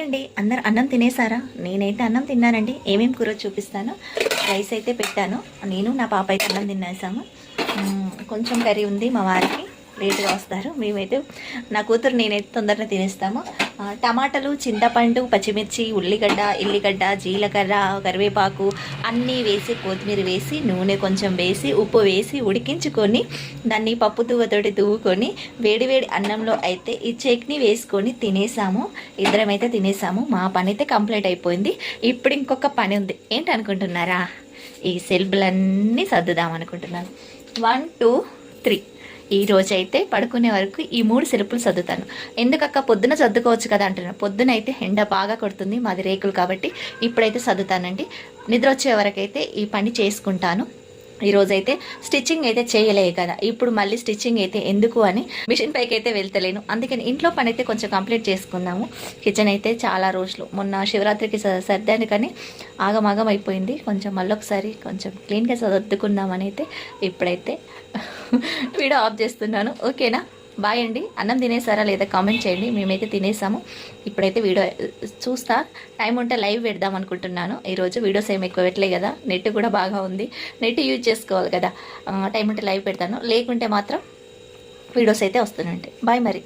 అండి. అందరు అన్నం తినేసారా నేనైతే అన్నం తిన్నానండి. ఏమేమి కూర చూపిస్తాను? రైస్ అయితే పెట్టాను. నేను నా పాప అయితే అన్నం తినేసాము కొంచెం కర్రీ ఉంది మా వారికి. లేట్గా వస్తారు. మేమైతే నా కూతురు నేనైతే తొందరగా తినేస్తాము. టమాటాలు చింతపండు పచ్చిమిర్చి ఉల్లిగడ్డ ఎల్లిగడ్డ జీలకర్ర కరివేపాకు అన్నీ వేసి కొత్తిమీర వేసి నూనె కొంచెం వేసి ఉప్పు వేసి ఉడికించుకొని దాన్ని పప్పు తువ్వతోటి తువ్వుకొని వేడివేడి అన్నంలో అయితే ఈ చట్నీ వేసుకొని తినేసాము. ఇద్దరం అయితే తినేసాము. మా పని అయితే కంప్లీట్ అయిపోయింది. ఇప్పుడు ఇంకొక పని ఉంది. ఏంటి అనుకుంటున్నారా ఈ సెల్బులన్నీ సర్దుదాం అనుకుంటున్నాను. One two three. ఈ రోజైతే పడుకునే వరకు ఈ మూడు సిరుపులు సర్దుతాను. ఎందుకక్క? పొద్దున సర్దుకోవచ్చు కదా అంటున్నాను పొద్దున అయితే ఎండ బాగా కొడుతుంది మాది రేకులు కాబట్టి ఇప్పుడైతే సర్దుతానండి. నిద్ర వచ్చే వరకైతే ఈ పని చేసుకుంటాను. ఈ రోజైతే స్టిచ్చింగ్ అయితే చేయలే కదా. ఇప్పుడు మళ్ళీ స్టిచ్చింగ్ అయితే ఎందుకు అని మిషన్ పైకి అయితే వెళ్తలేను. అందుకని ఇంట్లో పని అయితే కొంచెం కంప్లీట్ చేసుకుందాము. కిచెన్ అయితే చాలా రోజులు. మొన్న శివరాత్రికి సర్దాను కానీ ఆగమాగం అయిపోయింది. కొంచెం మళ్ళీ ఒకసారి కొంచెం క్లీన్గా సర్దుకుందామని అయితే ఇప్పుడైతే వీడియో ఆఫ్ చేస్తున్నాను. ఓకేనా? బాయ్ అండి. అన్నం తినేసారా లేదా కామెంట్ చేయండి. మేమైతే తినేసాము. ఇప్పుడైతే వీడియో చూస్తా. టైం ఉంటే లైవ్ పెడదాం అనుకుంటున్నాను. ఈరోజు వీడియోస్ ఏమి ఎక్కువ పెట్టలే కదా. నెట్ కూడా బాగా ఉంది. నెట్ యూజ్ చేసుకోవాలి కదా. టైం ఉంటే లైవ్ పెడతాను. లేకుంటే మాత్రం వీడియోస్ అయితే వస్తుంటాయి బాయ్ మరి.